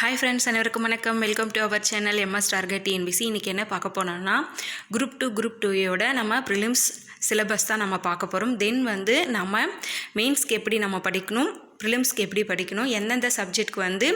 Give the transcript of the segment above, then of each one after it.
Hi friends அனைவருக்கும் வணக்கம். Welcome to our channel MS target TNPSC இன்றைக்கி என்ன பார்க்க போனோம்னா குரூப் டூ குரூப் டூயோட நம்ம ப்ரிலிம்ஸ் சிலபஸ் தான் நம்ம பார்க்க போகிறோம் தென் வந்து நம்ம மெயின்ஸ்க்கு எப்படி நம்ம படிக்கணும்? ப்ரிலிம்ஸ்க்கு எப்படி படிக்கணும் எந்தெந்த சப்ஜெக்ட்க்கு வந்து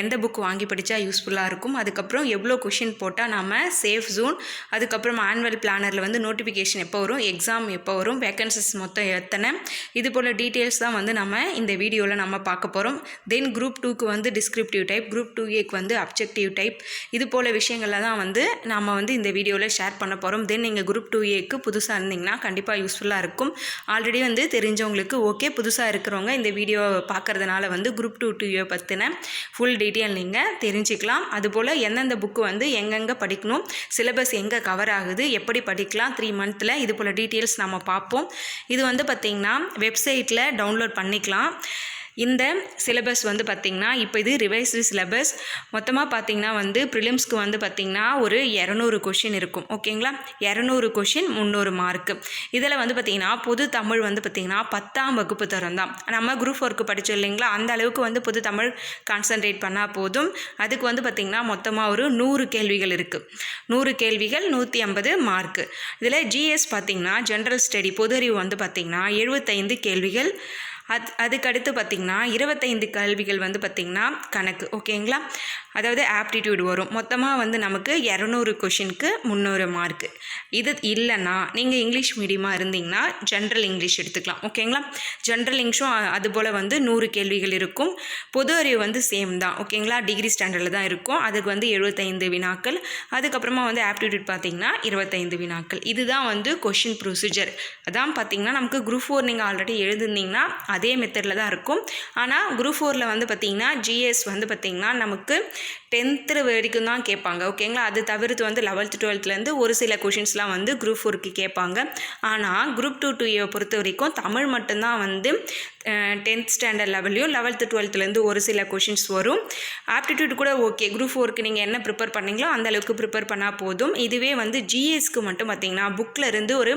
எந்த புக் வாங்கி படித்தா யூஸ்ஃபுல்லாக இருக்கும் அதுக்கப்புறம் எவ்வளோ கொஷின் போட்டால் நம்ம சேஃப் ஜோன் அதுக்கப்புறம் ஆனுவல் பிளானரில் வந்து நோட்டிஃபிகேஷன் எப்போ வரும் எக்ஸாம் எப்போ வரும் வேக்கன்சிஸ் மொத்தம் எத்தனை இது போல் டீட்டெயில்ஸ் தான் வந்து நம்ம இந்த வீடியோவில் நம்ம பார்க்க போகிறோம் தென் குரூப் டூக்கு வந்து டிஸ்கிரிப்டிவ் டைப் குரூப் டூ ஏக்கு வந்து அப்ஜெக்டிவ் டைப் இது போல் விஷயங்களில் தான் வந்து நம்ம வந்து இந்த வீடியோவில் ஷேர் பண்ண போகிறோம் தென் நீங்கள் குரூப் டூ ஏக்கு புதுசாக இருந்தீங்கன்னா கண்டிப்பாக யூஸ்ஃபுல்லாக இருக்கும். ஆல்ரெடி வந்து தெரிஞ்சவங்களுக்கு ஓகே புதுசாக இருக்கிறவங்க இந்த வீடியோ பார்க்கறதுனால வந்து குரூப் டூ டூயை பற்றின ஃபுல் டீட்டெயில் நீங்கள் தெரிஞ்சுக்கலாம். அதுபோல் எந்தெந்த புக்கு வந்து எங்கெங்கே படிக்கணும் சிலபஸ் எங்கே கவர் ஆகுது எப்படி படிக்கலாம் த்ரீ மந்த்தில் இது போல் டீட்டெயில்ஸ் நம்ம பார்ப்போம். இது வந்து பார்த்திங்கன்னா வெப்சைட்டில் டவுன்லோட் பண்ணிக்கலாம். இந்த சிலபஸ் வந்து பார்த்திங்கன்னா இப்போ இது ரிவைஸ்டு சிலபஸ் மொத்தமாக பார்த்திங்கன்னா வந்து ப்ரிலிம்ஸ்க்கு வந்து பார்த்திங்கன்னா ஒரு இரநூறு கொஷின் இருக்கும். ஓகேங்களா இரநூறு கொஷின் முந்நூறு மார்க்கு இதில் வந்து பார்த்திங்கன்னா பொது தமிழ் வந்து பார்த்திங்கன்னா பத்தாம் வகுப்பு தரம் தான். நம்ம குரூப் ஒர்க்கு படித்தோம் இல்லைங்களா? அந்த அளவுக்கு வந்து பொது தமிழ் கான்சன்ட்ரேட் பண்ணால் போதும். அதுக்கு வந்து பார்த்திங்கன்னா மொத்தமாக ஒரு நூறு கேள்விகள் இருக்குது நூறு கேள்விகள் நூற்றி ஐம்பது மார்க்கு இதில் ஜிஎஸ் பார்த்திங்கன்னா ஜென்ரல் ஸ்டடி பொது அறிவு வந்து பார்த்திங்கன்னா எழுபத்தைந்து கேள்விகள். அது அதுக்கடுத்து பார்த்திங்கன்னா இருபத்தைந்து கல்விகள் வந்து பார்த்திங்கன்னா கணக்கு ஓகேங்களா? அதாவது ஆப்டிடியூட் வரும். மொத்தமாக வந்து நமக்கு இரநூறு கொஷினுக்கு முந்நூறு மார்க்கு. இது இல்லைன்னா நீங்கள் இங்கிலீஷ் மீடியமாக இருந்தீங்கன்னா ஜென்ரல் இங்கிலீஷ் எடுத்துக்கலாம் ஓகேங்களா? ஜென்ரல் இங்கிலீஷும் அதுபோல் வந்து நூறு கேள்விகள் இருக்கும். பொது அறிவு வந்து சேம் தான் ஓகேங்களா? டிகிரி ஸ்டாண்டர்டில் தான் இருக்கும். அதுக்கு வந்து எழுபத்தைந்து வினாக்கள். அதுக்கப்புறமா வந்து ஆப்டிடியூட் பார்த்திங்கன்னா இருபத்தைந்து வினாக்கள். இதுதான் வந்து கொஷின் ப்ரொசீஜர். அதான் பார்த்திங்கன்னா நமக்கு குரூப் ஃபோர் நீங்கள் ஆல்ரெடி எழுதிருந்தீங்கன்னா அதே மெத்தடில் தான் இருக்கும். ஆனால் குரூப் ஃபோரில் வந்து பார்த்திங்கன்னா ஜிஎஸ் வந்து பார்த்திங்கன்னா நமக்கு டென்த்து வரைக்கும் தான் கேட்பாங்க. ஓகேங்களா அது தவிர்த்து வந்து லெவல்த்து டுவெல்த்துலேருந்து ஒரு சில கொஷின்ஸ்லாம் வந்து குரூப் ஃபோருக்கு கேட்பாங்க. ஆனால் குரூப் டூ டூயை பொறுத்த வரைக்கும் தமிழ் மட்டும்தான் வந்து டென்த் ஸ்டாண்டர்ட் லெவல்லையும் லெவல்த்து டுவெல்த்துலேருந்து ஒரு சில கொஷின்ஸ் வரும். ஆப்டிடியூட் கூட ஓகே குரூப் ஃபோருக்கு நீங்கள் என்ன ப்ரிப்பேர் பண்ணீங்களோ அந்த அளவுக்கு ப்ரிப்பேர் பண்ணால் போதும். இதுவே வந்து ஜிஎஸ்க்கு மட்டும் பார்த்தீங்கன்னா புக்கில் இருந்து ஒரு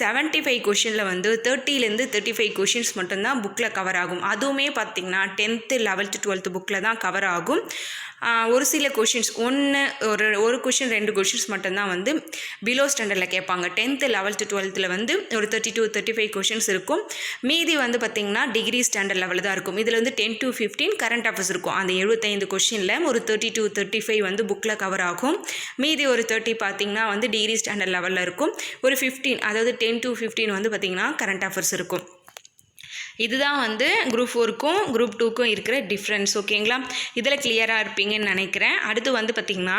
செவன்ட்டி ஃபைவ் கொஷினில் வந்து தேர்ட்டிலேருந்து தேர்ட்டி ஃபைவ் கொஷின்ஸ் மட்டும்தான் புக்கில் கவர் ஆகும். அதுவுமே பார்த்திங்கன்னா டென்த்து லெவல்த்து டுவெல்த்து புக்கில் தான் கவர் ஆகும். ஒரு சில கொஷின்ஸ் ஒன்று ஒரு ஒரு கொஷின் ரெண்டு கொஷின்ஸ் மட்டும்தான் வந்து பிலோ ஸ்டாண்டர்டில் கேட்பாங்க. டென்த்து லெவல்த்து டுவெல்த்தில் வந்து ஒரு thirty two thirty five questions இருக்கும். மீதி வந்து பார்த்திங்கன்னா டிகிரி ஸ்டாண்டர்ட் லெவலில் தான் இருக்கும். இதில் வந்து ten to fifteen current affairs இருக்கும். அந்த எழுபத்தைந்து கொஷினில் ஒரு தேர்ட்டி டூ தேர்ட்டி ஃபைவ் வந்து புக்கில் கவர் ஆகும். மீதி ஒரு தேர்ட்டி பார்த்திங்கன்னா வந்து டிகிரி ஸ்டாண்டர்ட் லெவலில் இருக்கும். ஒரு ஃபிஃப்டீன் அதாவது டென் டு ஃபிஃப்டீன் வந்து பார்த்திங்கன்னா கரண்ட் அஃபேர்ஸ் இருக்கும். இதுதான் வந்து குரூப் ஃபோருக்கும் குரூப் டூக்கும் இருக்கிற டிஃப்ரென்ஸ் ஓகேங்களா இதில் கிளியராக இருப்பீங்கன்னு நினைக்கிறேன். அடுத்து வந்து பார்த்திங்கன்னா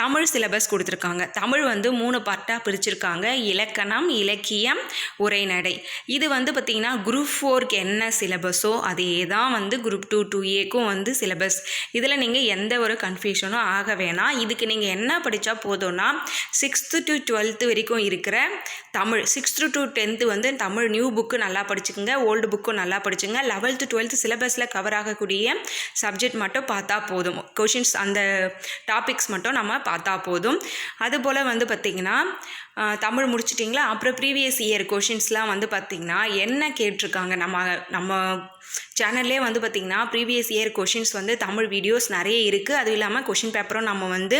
தமிழ் சிலபஸ் கொடுத்துருக்காங்க. தமிழ் வந்து மூணு பார்ட்டாக பிரிச்சிருக்காங்க. இலக்கணம் இலக்கியம் உரைநடை. இது வந்து பார்த்திங்கன்னா குரூப் ஃபோருக்கு என்ன சிலபஸோ அதே தான் வந்து குரூப் டூ டூ ஏக்கும் வந்து சிலபஸ் இதில் நீங்கள் எந்த ஒரு கன்ஃபியூஷனும் ஆக வேணாம். இதுக்கு நீங்கள் என்ன படித்தா போதும்னா சிக்ஸ்த்து டு டுவெல்த்து வரைக்கும் இருக்கிற தமிழ் சிக்ஸ்த்து டு டென்த்து வந்து தமிழ் நியூ புக்கு நல்லா படிச்சுக்கோங்க. ஓல்டு புக் புக்கும் நல்லா படிச்சுங்க. லெவல்த்து டுவெல்த்து சிலபஸில் கவர் ஆகக்கூடிய சப்ஜெக்ட் மட்டும் பார்த்தா போதும். கொஷின்ஸ் அந்த டாபிக்ஸ் மட்டும் நம்ம பார்த்தா போதும். அதுபோல் வந்து பார்த்திங்கன்னா தமிழ் முடிச்சிட்டிங்களா? அப்புறம் ப்ரீவியஸ் இயர் கொஷின்ஸ்லாம் வந்து பார்த்திங்கன்னா என்ன கேட்டிருக்காங்க? நம்ம நம்ம சேனல்லே வந்து பார்த்திங்கன்னா ப்ரீவியஸ் இயர் கொஷின்ஸ் வந்து தமிழ் வீடியோஸ் நிறைய இருக்குது அதுவும் இல்லாமல் கொஷின் பேப்பரும் நம்ம வந்து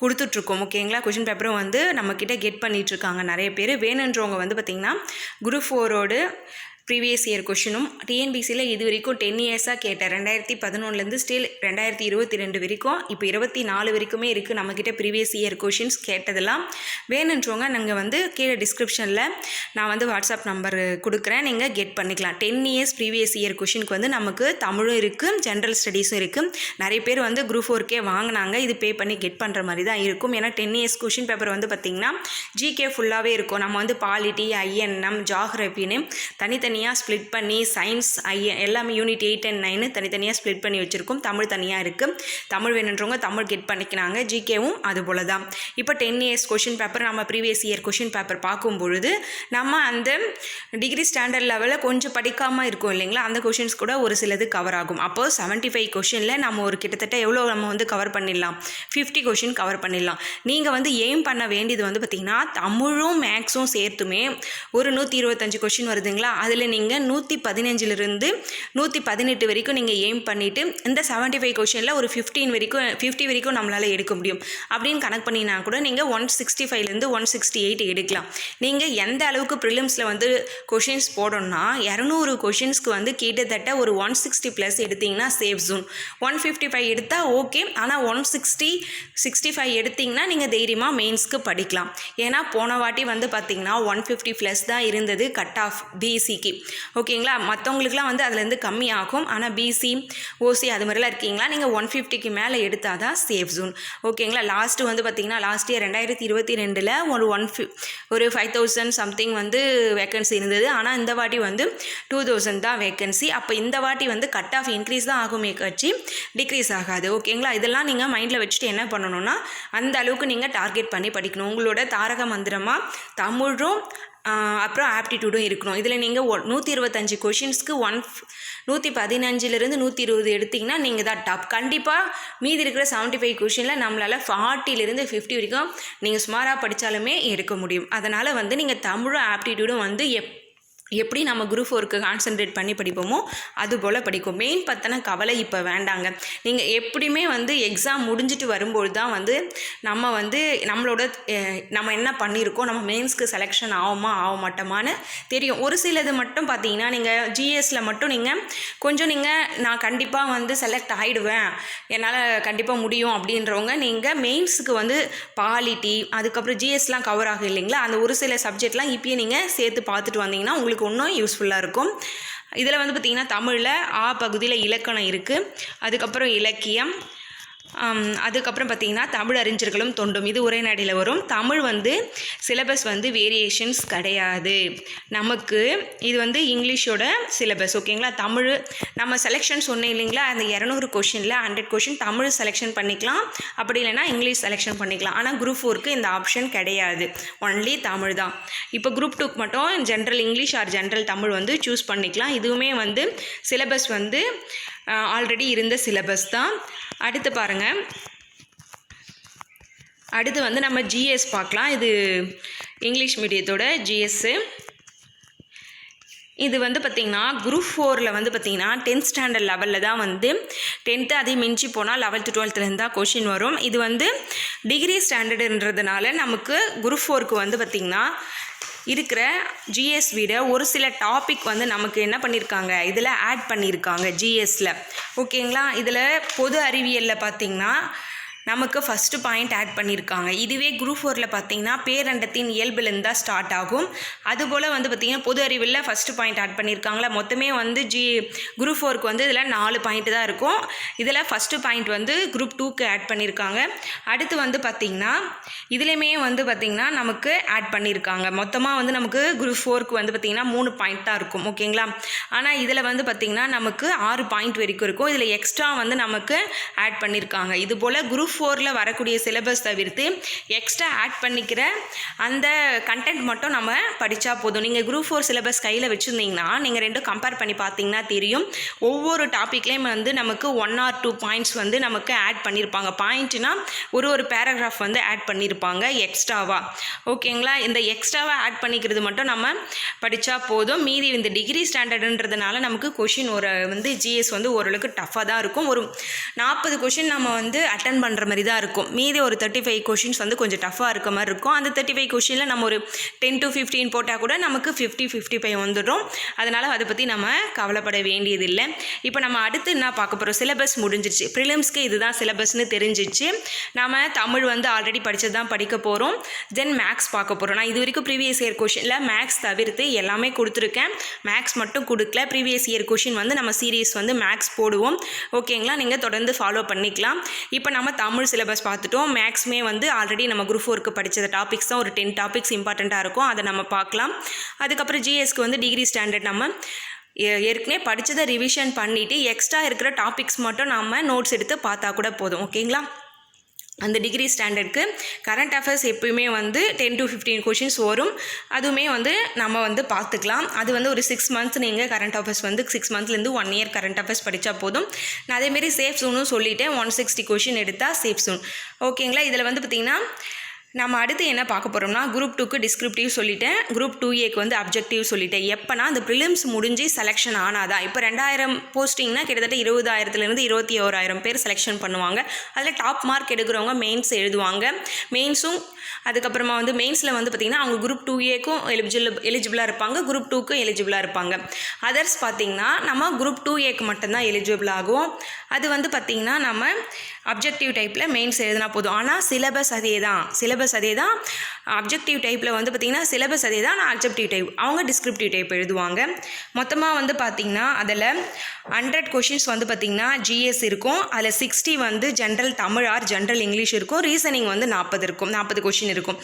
கொடுத்துட்ருக்கோம். ஓகேங்களா கொஷின் பேப்பரும் வந்து நம்மக்கிட்ட கெட் பண்ணிகிட்ருக்காங்க நிறைய பேர். வேணுன்றவங்க வந்து பார்த்திங்கன்னா குரூப் ஃபோரோடு ப்ரீவியஸ் இயர் கொஷினும் டிஎன்பிசியில் இது வரைக்கும் டென் இயர்ஸாக கேட்டேன் ரெண்டாயிரத்தி பதினொன்றுலேருந்து ஸ்டில் ரெண்டாயிரத்தி இருபத்தி ரெண்டு வரைக்கும் இப்போ இருபத்தி நாலு வரைக்குமே இருக்குது நம்மக்கிட்ட ப்ரீவியஸ் இயர் கொஷின்ஸ் கேட்டதெல்லாம். வேணுன்றவங்க நாங்கள் வந்து கீழே டிஸ்கிரிப்ஷனில் நான் வந்து வாட்ஸ்அப் நம்பர் கொடுக்குறேன். நீங்கள் கெட் பண்ணிக்கலாம். டென் இயர்ஸ் ப்ரீவியஸ் இயர் கொஷினுக்கு வந்து நமக்கு தமிழும் இருக்குது ஜென்ரல் ஸ்டடீஸும் இருக்குது நிறைய பேர் வந்து குரூப் ஃபோர்க்கே வாங்கினாங்க. இது பே பண்ணி கெட் பண்ணுற மாதிரி தான் இருக்கும். ஏன்னா டென் இயர்ஸ் கொஷின் பேப்பர் வந்து பார்த்திங்கன்னா ஜிகே ஃபுல்லாகவே இருக்கும். நம்ம வந்து பாலிட்டி ஐஎன்எம் ஜாகிரபின்னு தனித்தனி தனியாக ஸ்ப்ளிட் பண்ணி சயின்ஸ் ஐ எல்லாமே யூனிட் எயிட் அண்ட் நைனு தனித்தனியாக ஸ்ப்ளிட் பண்ணி வச்சுருக்கோம். தமிழ் தனியாக இருக்குது தமிழ் வேணுன்றவங்க தமிழ் கெட் பண்ணிக்கினாங்க. ஜிகேவும் அது போல தான் இப்போ டென் இயர்ஸ் கொஷின் பேப்பர் நம்ம ப்ரீவியஸ் இயர் கொஷின் பேப்பர் பார்க்கும் பொழுது நம்ம அந்த டிகிரி ஸ்டாண்டர்ட் லெவலில் கொஞ்சம் படிக்காமல் இருக்கும் இல்லைங்களா? அந்த கொஷின்ஸ் கூட ஒரு சிலது கவர் ஆகும். அப்போது செவன்ட்டி ஃபைவ் கொஷினில் நம்ம ஒரு கிட்டத்தட்ட எவ்வளோ நம்ம வந்து கவர் பண்ணிடலாம்? ஃபிஃப்டி கொஷின் கவர் பண்ணிடலாம். நீங்கள் வந்து எய்ம் பண்ண வேண்டியது வந்து பார்த்திங்கன்னா தமிழும் மேக்ஸும் சேர்த்துமே ஒரு நூற்றி இருபத்தஞ்சு கொஷின் வருதுங்களா? அதில் நீங்கள் நூற்றி பதினஞ்சிலிருந்து நூற்றி பதினெட்டு வரைக்கும் நீங்கள் எய்ம் பண்ணிவிட்டு இந்த செவன்ட்டி ஃபைவ் கொஷனில் ஒரு ஃபிஃப்டீன் வரைக்கும் ஃபிஃப்டி வரைக்கும் நம்மளால் எடுக்க முடியும். அப்படின்னு கணக்கு பண்ணினா கூட நீங்கள் ஒன் சிக்ஸ்டி ஃபைவ்லேருந்து ஒன் சிக்ஸ்டி எயிட் எடுக்கலாம். நீங்கள் எந்த அளவுக்கு ப்ரிலிம்ஸில் வந்து கொஷின்ஸ் போடணும்னா இரநூறு கொஷின்ஸ்க்கு வந்து கிட்டத்தட்ட ஒரு ஒன் சிக்ஸ்டி ப்ளஸ் எடுத்திங்கன்னா safe zone one fifty five எடுத்தால் ஓகே ஆனால் ஒன் சிக்ஸ்டி சிக்ஸ்டி ஃபைவ் எடுத்திங்கன்னா நீங்கள் தைரியமாக மெயின்ஸ்க்கு படிக்கலாம். ஏன்னா போன வாட்டி வந்து பார்த்திங்கன்னா ஒன் ஃபிஃப்டி ப்ளஸ் தான் இருந்தது கட் ஆஃப் பிசிக்கு ஓகேங்களா? மற்றவங்களுக்குலாம் வந்து அதுலேருந்து கம்மி ஆகும் ஆனால் பிசி ஓசி அது மாதிரிலாம் இருக்கீங்களா? நீங்கள் ஒன் ஃபிஃப்டிக்கு மேலே எடுத்தால் தான் சேஃப் ஜோன் ஓகேங்களா? லாஸ்ட்டு வந்து பார்த்திங்கன்னா லாஸ்ட் இயர் ரெண்டாயிரத்தி இருபத்தி ரெண்டில் ஒரு ஒன் ஃபி ஒரு ஃபைவ் தௌசண்ட் சம்திங் வந்து வேக்கன்சி இருந்தது. ஆனால் இந்த வாட்டி வந்து டூ தௌசண்ட் தான் வேக்கன்சி அப்போ இந்த வாட்டி வந்து கட் ஆஃப் இன்க்ரீஸ் தான் ஆகுமே கட்சி டிக்ரீஸ் ஆகாது. ஓகேங்களா? இதெல்லாம் நீங்கள் மைண்டில் வச்சுட்டு என்ன பண்ணணும்னா அந்த அளவுக்கு நீங்கள் டார்கெட் பண்ணி படிக்கணும். உங்களோட தாரக மந்திரமாக தமிழும் அப்புறம் ஆப்டிடியூடும் இருக்கணும். இதில் நீங்கள் ஒ நூற்றி இருபத்தஞ்சி கொஷின்ஸ்க்கு ஒன் நூற்றி பதினஞ்சிலிருந்து நூற்றி இருபது எடுத்திங்கன்னா நீங்கள் தான் டாப் கண்டிப்பாக மீதி இருக்கிற செவன்ட்டி ஃபைவ் கொஷினில் நம்மளால் ஃபார்ட்டிலேருந்து ஃபிஃப்டி வரைக்கும் நீங்கள் சுமாராக படித்தாலுமே எடுக்க முடியும். அதனால் வந்து நீங்கள் தமிழும் ஆப்டிடியூடும் வந்து எப் எப்படி நம்ம குரூப் ஒர்க்கு கான்சென்ட்ரேட் பண்ணி படிப்போமோ அது போல் படிக்கும். மெயின் பற்றின கவலை இப்போ வேண்டாங்க. நீங்கள் எப்படியுமே வந்து எக்ஸாம் முடிஞ்சிட்டு வரும்போது தான் வந்து நம்ம வந்து நம்மளோட நம்ம என்ன பண்ணியிருக்கோம் நம்ம மெயின்ஸ்க்கு செலெக்ஷன் ஆகுமா ஆக மாட்டோமான்னு தெரியும். ஒரு சிலது மட்டும் பார்த்தீங்கன்னா நீங்கள் ஜிஎஸ்சில் மட்டும் நீங்கள் கொஞ்சம் நீங்கள் நான் கண்டிப்பாக வந்து செலக்ட் ஆகிடுவேன் என்னால் கண்டிப்பாக முடியும் அப்படின்றவங்க நீங்கள் மெயின்ஸுக்கு வந்து பாலிட்டி அதுக்கப்புறம் ஜிஎஸ்லாம் கவர் ஆகும் இல்லைங்களா? அந்த ஒரு சில சப்ஜெக்ட்லாம் இப்பயே நீங்கள் சேர்த்து பார்த்துட்டு வந்தீங்கன்னா உங்களுக்கு இன்னும் யூஸ்ஃபுல்லாக இருக்கும். இதில் வந்து பார்த்திங்கன்னா தமிழில் ஆ பகுதியில் இலக்கணம் இருக்குது அதுக்கப்புறம் இலக்கியம் அதுக்கப்புறம் பார்த்தீங்கன்னா தமிழ் அறிஞர்களும் தொண்டும். இது உரைநடையில் வரும். தமிழ் வந்து சிலபஸ் வந்து வேரியேஷன்ஸ் கிடையாது. நமக்கு இது வந்து இங்கிலீஷோட சிலபஸ் ஓகேங்களா? தமிழ் நம்ம செலெக்ஷன் சொன்னேன் இல்லைங்களா? அந்த இரநூறு கொஷினில் ஹண்ட்ரட் கொஷின் தமிழ் செலெக்ஷன் பண்ணிக்கலாம். அப்படி இல்லைன்னா இங்கிலீஷ் செலெக்ஷன் பண்ணிக்கலாம். ஆனால் குரூப் ஃபோருக்கு இந்த ஆப்ஷன் கிடையாது. ஒன்லி தமிழ் தான். இப்போ குரூப் டூக்கு மட்டும் general English or general Tamil வந்து சூஸ் பண்ணிக்கலாம். இதுவுமே வந்து சிலபஸ் வந்து ஆல்ரெடி இருந்த சிலபஸ் தான். அடுத்து பாருங்கள் அடுத்து வந்து நம்ம ஜிஎஸ் பார்க்கலாம். இது இங்கிலீஷ் மீடியத்தோட ஜிஎஸ்ஸு இது வந்து பார்த்திங்கன்னா குரூப் ஃபோரில் வந்து பார்த்திங்கன்னா டென்த் ஸ்டாண்டர்ட் லெவலில் தான் வந்து டென்த்து அதே மிஞ்சி போனால் லெவல்த்து டுவெல்த்துலேருந்து தான் கொஷின் வரும். இது வந்து டிகிரி ஸ்டாண்டர்டுன்றதுனால நமக்கு குரூப் ஃபோருக்கு வந்து பார்த்திங்கன்னா இருக்கிற ஜிஎஸ் விட ஒரு சில டாபிக் வந்து நமக்கு என்ன பண்ணியிருக்காங்க இதில் ஆட் பண்ணியிருக்காங்க ஜிஎஸ்ல ஓகேங்களா இதில் பொது அறிவியலில் பார்த்திங்கன்னா நமக்கு ஃபஸ்ட்டு பாயிண்ட் ஆட் பண்ணியிருக்காங்க இதுவே குரூப் ஃபோரில் பார்த்தீங்கன்னா பேரண்டத்தின் இயல்புலேருந்து தான் ஸ்டார்ட் ஆகும். அதுபோல் வந்து பார்த்திங்கன்னா பொது அறிவில் ஃபஸ்ட்டு பாயிண்ட் ஆட் பண்ணியிருக்காங்களா மொத்தமே வந்து ஜி குரூப் ஃபோருக்கு வந்து இதில் நாலு பாயிண்ட் தான் இருக்கும். இதில் ஃபஸ்ட்டு பாயிண்ட் வந்து குரூப் டூக்கு ஆட் பண்ணியிருக்காங்க அடுத்து வந்து பார்த்திங்கன்னா இதுலேயுமே வந்து பார்த்திங்கன்னா நமக்கு ஆட் பண்ணியிருக்காங்க மொத்தமாக வந்து நமக்கு குரூப் ஃபோருக்கு வந்து பார்த்திங்கன்னா மூணு பாயிண்ட் தான் இருக்கும். ஓகேங்களா ஆனால் இதில் வந்து பார்த்திங்கன்னா நமக்கு ஆறு பாயிண்ட் வரைக்கும் இருக்கும். இதில் எக்ஸ்ட்ரா வந்து நமக்கு ஆட் பண்ணியிருக்காங்க இது போல் குரூப் ஃபோரில் வரக்கூடிய சிலபஸ் தவிர்த்து எக்ஸ்ட்ரா ஆட் பண்ணிக்கிற அந்த கண்டென்ட் மட்டும் நம்ம படித்தா போதும். நீங்கள் குரூப் ஃபோர் சிலபஸ் கையில் வச்சுருந்தீங்கன்னா நீங்கள் ரெண்டும் கம்பேர் பண்ணி பார்த்தீங்கன்னா தெரியும். ஒவ்வொரு டாப்பிக்லேயும் வந்து நமக்கு ஒன் ஆர் டூ பாயிண்ட்ஸ் வந்து நமக்கு ஆட் பண்ணியிருப்பாங்க பாயிண்ட்னா ஒரு ஒரு பேராகிராஃப் வந்து ஆட் பண்ணியிருப்பாங்க எக்ஸ்ட்ராவாக ஓகேங்களா இந்த எக்ஸ்ட்ராவாக ஆட் பண்ணிக்கிறது மட்டும் நம்ம படித்தா போதும். மீதி இந்த டிகிரி ஸ்டாண்டர்டுன்றதுனால நமக்கு கொஷின் ஒரு வந்து ஜிஎஸ் வந்து ஓரளவுக்கு டஃப்பாக தான் இருக்கும். ஒரு நாற்பது கொஷின் நம்ம வந்து அட்டன் பண்ணுற மாதிரி தான் இருக்கும். மீதி ஒரு தேர்ட்டி ஃபைவ் கொஷின்ஸ் வந்து கொஞ்சம் டஃப்பாக இருக்க மாதிரி இருக்கும். அந்த தேர்ட்டி ஃபைவ் கொஷினில் நம்ம ஒரு டென் டு ஃபிஃப்டீன் போட்டால் கூட நமக்கு ஃபிஃப்டி ஃபிஃப்டி ஃபைவ் வந்துடும். அதனால் அதை பற்றி நம்ம கவலைப்பட வேண்டியதில்லை. இப்போ நம்ம அடுத்து என்ன பார்க்க போகிறோம் சிலபஸ் முடிஞ்சிருச்சு. ப்ரிலிம்ஸ்க்கு இதுதான் சிலபஸ்னு தெரிஞ்சிச்சு. நம்ம தமிழ் வந்து ஆல்ரெடி படித்தது தான் படிக்க போகிறோம் தென் மேக்ஸ் பார்க்க போகிறோம் நான் இது வரைக்கும் ப்ரீவியஸ் இயர் கொஷினில் மேக்ஸ் தவிர்த்து எல்லாமே கொடுத்துருக்கேன். மேக்ஸ் மட்டும் கொடுக்கல. ப்ரீவியஸ் இயர் கொஷின் வந்து நம்ம சீரியஸ் வந்து மேக்ஸ் போடுவோம். ஓகேங்களா நீங்கள் தொடர்ந்து ஃபாலோ பண்ணிக்கலாம். இப்போ நம்ம தமிழ் சிலபஸ் பார்த்துட்டோம். மேக்ஸுமே வந்து ஆல்ரெடி நம்ம குரூப் ஃபோருக்கு படித்த டாபிக்ஸ் தான் ஒரு டென் டாபிக்ஸ் இம்பார்ட்டண்ட்டாக இருக்கும். அதை நம்ம பார்க்கலாம். அதுக்கப்புறம் ஜிஎஸ்க்கு வந்து டிகிரி ஸ்டாண்டர்ட் நம்ம ஏ- ஏற்கனவே படித்ததை ரிவிஷன் பண்ணிவிட்டு எக்ஸ்ட்ரா இருக்கிற டாபிக்ஸ் மட்டும் நம்ம நோட்ஸ் எடுத்து பார்த்தா கூட போதும் ஓகேங்களா அந்த டிகிரி ஸ்டாண்டர்டுக்கு கரண்ட் அஃபேர்ஸ் எப்பயுமே வந்து டென் டு ஃபிஃப்டீன் கொஷின்ஸ் வரும். அதுவுமே வந்து நம்ம வந்து பார்த்துக்கலாம். அது வந்து ஒரு சிக்ஸ் மந்த்ஸ் நீங்கள் கரண்ட் அஃபேர்ஸ் வந்து சிக்ஸ் மந்த்லேருந்து ஒன் இயர் கரண்ட் அஃபேர்ஸ் படித்தா போதும். நான் அதேமாரி சேஃப் சூனும் சொல்லிவிட்டேன் ஒன் சிக்ஸ்டி கொஷின் எடுத்தால் சேஃப் சூன் ஓகேங்களா இதில் வந்து பார்த்திங்கன்னா நம்ம அடுத்து என்ன பார்க்க போகிறோம்னா குரூப் டூக்கு டிஸ்கிரிப்டிவ் சொல்லிட்டேன். குரூப் டூ ஏக்கு வந்து அப்ஜெக்டிவ் சொல்லிட்டேன். எப்போனா அந்த ப்ரிலிம்ஸ் முடிஞ்சு செலெக்ஷன் ஆனாதான் இப்போ ரெண்டாயிரம் போஸ்டிங்னா கிட்டத்தட்ட இருபதாயிரத்துலேருந்து இருபத்தி ஓராயிரம் பேர் செலெக்ஷன் பண்ணுவாங்க. அதில் டாப் மார்க் எடுக்கிறவங்க மெயின்ஸ் எழுதுவாங்க. மெயின்ஸும் அதுக்கப்புறமா வந்து மெயின்ஸில் வந்து பார்த்திங்கன்னா அவங்க குரூப் டூ ஏக்கும் எலிஜிபிள் எலிஜிபிளாக இருப்பாங்க. குரூப் டூக்கும் எலிஜிபிளாக இருப்பாங்க. அதர்ஸ் பார்த்திங்கன்னா நம்ம குரூப் டூ ஏக்கு மட்டும்தான் எலிஜிபிள் ஆகும். அது வந்து பார்த்திங்கன்னா நம்ம அப்ஜெக்டிவ் டைப்பில் மெயின்ஸ் எழுதினா போதும். ஆனால் சிலபஸ் அதே தான் சிலபஸ் சிலபஸ் அதே தான் அப்ஜெக்டிவ் டைப்பில் வந்து பார்த்திங்கன்னா சிலபஸ் அதே தான் நான் அப்ஜெக்டிவ் டைப் அவங்க டிஸ்கிரிப்டிவ் டைப் எழுதுவாங்க. மொத்தமாக வந்து பார்த்திங்கன்னா அதில் ஹண்ட்ரட் கொஷின்ஸ் வந்து பார்த்திங்கன்னா ஜிஎஸ் இருக்கும். அதில் சிக்ஸ்டி வந்து general Tamil or general English இருக்கும். ரீசனிங் வந்து நாற்பது இருக்கும். நாற்பது கொஷின் இருக்கும்.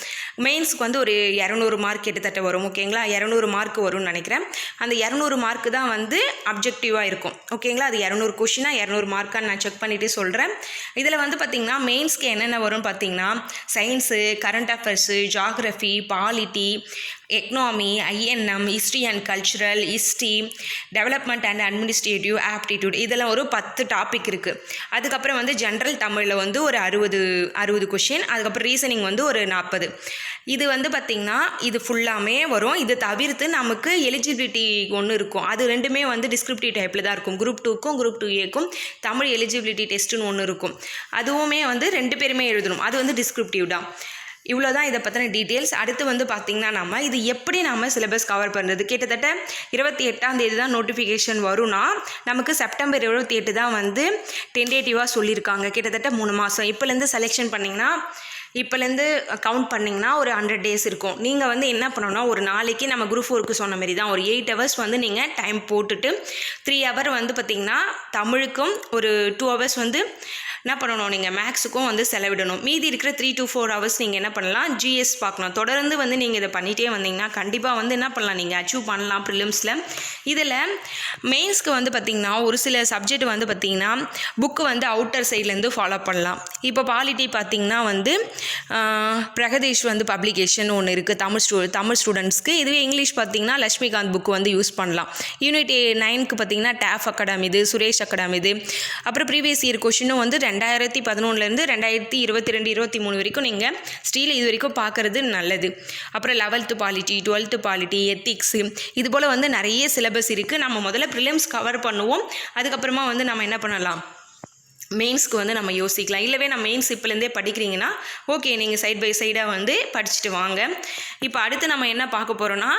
மெயின்ஸ்க்கு வந்து ஒரு இரநூறு மார்க் கிட்டத்தட்ட வரும். ஓகேங்களா இரநூறு மார்க் வரும்னு நினைக்கிறேன். அந்த இரநூறு மார்க் தான் வந்து அப்ஜெக்டிவாக இருக்கும். ஓகேங்களா அது இரநூறு கொஷினாக இரநூறு மார்க்கான்னு நான் செக் பண்ணிவிட்டு சொல்கிறேன் இதில் வந்து பார்த்திங்கன்னா மெயின்ஸ்க்கு என்னென்ன வரும்னு பார்த்திங்கன்னா science current affairs geography polity economy INM history and cultural history development and administrative aptitude இதெல்லாம் ஒரு பத்து டாபிக் இருக்குது அதுக்கப்புறம் வந்து ஜென்ரல் தமிழில் வந்து ஒரு அறுபது அறுபது கொஷின் அதுக்கப்புறம் ரீசனிங் வந்து ஒரு நாற்பது இது வந்து பார்த்திங்கன்னா இது ஃபுல்லாமே வரும். இது தவிர்த்து நமக்கு எலிஜிபிலிட்டி ஒன்று இருக்கும். அது ரெண்டுமே வந்து டிஸ்கிரிப்டிவ் டைப்பில் தான் இருக்கும். குரூப் டூக்கும் குரூப் டூ ஏக்கும் தமிழ் எலிஜிபிலிட்டி டெஸ்ட்டுன்னு ஒன்று இருக்கும். அதுவுமே வந்து ரெண்டு பேருமே எழுதணும். அது வந்து டிஸ்கிரிப்டிவ் தான். இவ்வளோ தான் இதை பற்றின டீட்டெயில்ஸ் அடுத்து வந்து பார்த்திங்கன்னா நம்ம இது எப்படி நம்ம சிலபஸ் கவர் பண்ணுறது கிட்டத்தட்ட இருபத்தி எட்டாம் தேதி தான் நோட்டிஃபிகேஷன் வரும்னா நமக்கு செப்டம்பர் இருபத்தி எட்டு தான் வந்து டென்டேட்டிவாக சொல்லியிருக்காங்க கிட்டத்தட்ட மூணு மாதம் இப்போலேருந்து செலெக்ஷன் பண்ணிங்கன்னா இப்போலேருந்து கவுண்ட் பண்ணிங்கன்னா ஒரு ஹண்ட்ரட் டேஸ் இருக்கும். நீங்கள் வந்து என்ன பண்ணணும்னா ஒரு நாளைக்கு நம்ம குரூப் ஃபோருக்கு சொன்ன மாதிரி தான் ஒரு எயிட் ஹவர்ஸ் வந்து நீங்கள் டைம் போட்டுட்டு த்ரீ ஹவர் வந்து பார்த்திங்கன்னா தமிழுக்கும் ஒரு டூ ஹவர்ஸ் வந்து என்ன பண்ணணும்? நீங்கள் மேக்ஸுக்கும் வந்து செலவிடணும். மீதி இருக்கிற த்ரீ டு ஃபோர் ஹவர்ஸ் நீங்கள் என்ன பண்ணலாம்? ஜிஎஸ் பார்க்கலாம் தொடர்ந்து வந்து நீங்கள் இதை பண்ணிகிட்டே வந்தீங்கன்னா கண்டிப்பாக வந்து என்ன பண்ணலாம்? நீங்கள் அச்சீவ் பண்ணலாம் ப்ரிலிம்ஸில் இதில் மெயின்ஸ்க்கு வந்து பார்த்திங்கன்னா ஒரு சில சப்ஜெக்ட் வந்து பார்த்திங்கன்னா புக்கு வந்து அவுட்டர் சைட்லேருந்து ஃபாலோ பண்ணலாம். இப்போ பாலிட்டி பார்த்திங்கன்னா வந்து பிரகதீஷ் வந்து பப்ளிகேஷன் ஒன்று இருக்குது தமிழ் ஸ்டூ தமிழ் ஸ்டூடெண்ட்ஸ்க்கு இதுவே இங்கிலீஷ் பார்த்திங்கன்னா லக்ஷ்மிகாந்த் புக்கு வந்து யூஸ் பண்ணலாம். யூனிட் நைனுக்கு பார்த்திங்கன்னா டேஃப் அகாடமி இது சுரேஷ் அகாடமி இது. அப்புறம் ப்ரீவியஸ் இயர் கொஷினும் வந்து ரெண்டாயிரத்தி பதினொன்றுலேருந்து ரெண்டாயிரத்தி இருபத்தி ரெண்டு இருபத்தி மூணு வரைக்கும் நீங்கள் ஸ்டீல் இது வரைக்கும் பார்க்குறது நல்லது. அப்புறம் eleventh polity twelfth polity ethics இது போல் வந்து நிறைய சிலபஸ் இருக்குது நம்ம முதல்ல ப்ரிலிம்ஸ் கவர் பண்ணுவோம். அதுக்கப்புறமா வந்து நம்ம என்ன பண்ணலாம்? மெயின்ஸ்க்கு வந்து நம்ம யோசிக்கலாம். இல்லவே நான் மெயின்ஸ் இப்போலேருந்தே படிக்கிறீங்கன்னா ஓகே நீங்கள் சைட் பை சைடாக வந்து படிச்சுட்டு வாங்க. இப்போ அடுத்து நம்ம என்ன பார்க்க போகிறோன்னா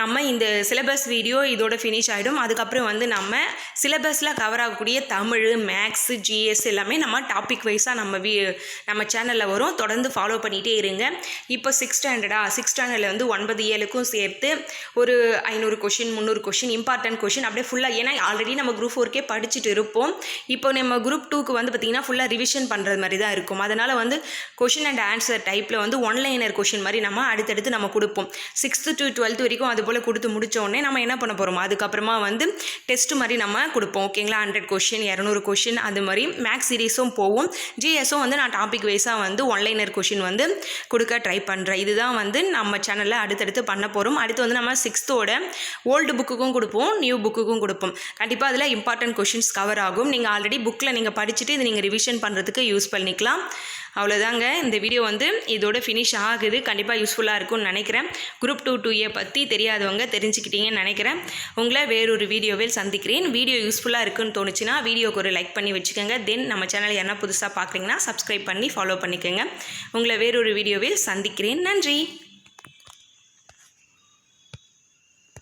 நம்ம இந்த சிலபஸ் வீடியோ இதோட ஃபினிஷ் ஆகிடும் அதுக்கப்புறம் வந்து நம்ம சிலபஸில் கவர் ஆகக்கூடிய தமிழ் மேக்ஸு ஜிஎஸ் எல்லாமே நம்ம டாபிக் வைஸாக நம்ம வீ நம்ம சேனலில் வரும். தொடர்ந்து ஃபாலோ பண்ணிகிட்டே இருங்க. இப்போ சிக்ஸ் ஸ்டாண்டர்டா சிக்ஸ் ஸ்டாண்டர்டில் வந்து ஒன்பது ஏழுக்கும் சேர்த்து ஒரு ஐநூறு கொஷின் முந்நூறு கொஷின் இம்பார்ட்டன்ட் கொஷின் அப்படியே ஃபுல்லாக ஏன்னா ஆல்ரெடி நம்ம குரூப் ஃபோர்க்கே படிச்சுட்டு இருப்போம். இப்போ நம்ம குரூப் டூ புக்கு வந்து பார்த்திங்கன்னா ஃபுல்லாக ரிவிஷன் பண்ணுறது மாதிரி தான் இருக்கும். அதனால் வந்து கொஷின் அண்ட் ஆன்சர் டைப்பில் வந்து ஒன்லைனர் கொஷின் மாதிரி நம்ம அடுத்தடுத்து நம்ம கொடுப்போம். சிக்ஸ்த்து டு டுவெல்த் வரைக்கும் அது போல் கொடுத்து முடித்தோடனே நம்ம என்ன பண்ண போகிறோம் அதுக்கப்புறமா வந்து டெஸ்ட் மாதிரி நம்ம கொடுப்போம். ஓகேங்களா ஹண்ட்ரட் கொஷின் இரநூறு கொஷின் அது மாதிரி மேக்ஸ் சீரீஸும் போகும். ஜிஎஸும் வந்து நான் டாபிக் வைஸாக வந்து ஒன்லைனர் கொஷின் வந்து கொடுக்க ட்ரை பண்ணுறேன் இதுதான் வந்து நம்ம சேனலில் அடுத்தடுத்து பண்ண போகிறோம் அடுத்து வந்து நம்ம சிக்ஸ்த்தோட ஓல்டு புக்குக்கும் கொடுப்போம் நியூ புக்குக்கும் கொடுப்போம். கண்டிப்பாக அதில் இம்பார்ட்டன்ட் கொஷின்ஸ் கவர் ஆகும். நீங்கள் ஆல்ரெடி புக்கில் நீங்கள் படிச்சுட்டு இது நீங்கள் ரிவிஷன் பண்ணுறதுக்கு யூஸ் பண்ணிக்கலாம். அவ்வளோதாங்க இந்த வீடியோ வந்து இதோட ஃபினிஷ் ஆகுது. கண்டிப்பாக யூஸ்ஃபுல்லாக இருக்கும்னு நினைக்கிறேன். குரூப் டூ டூ ஏ பற்றி தெரியாதவங்க தெரிஞ்சுக்கிட்டீங்கன்னு நினைக்கிறேன். உங்களை வேறொரு வீடியோவில் சந்திக்கிறேன். வீடியோ யூஸ்ஃபுல்லாக இருக்குன்னு தோணுச்சுன்னா வீடியோக்கு ஒரு லைக் பண்ணி வச்சுக்கோங்க. தென் நம்ம சேனல் என்ன புதுசாக பார்க்குறீங்கன்னா சப்ஸ்கிரைப் பண்ணி ஃபாலோ பண்ணிக்கோங்க. உங்களை வேறொரு வீடியோவில் சந்திக்கிறேன். நன்றி.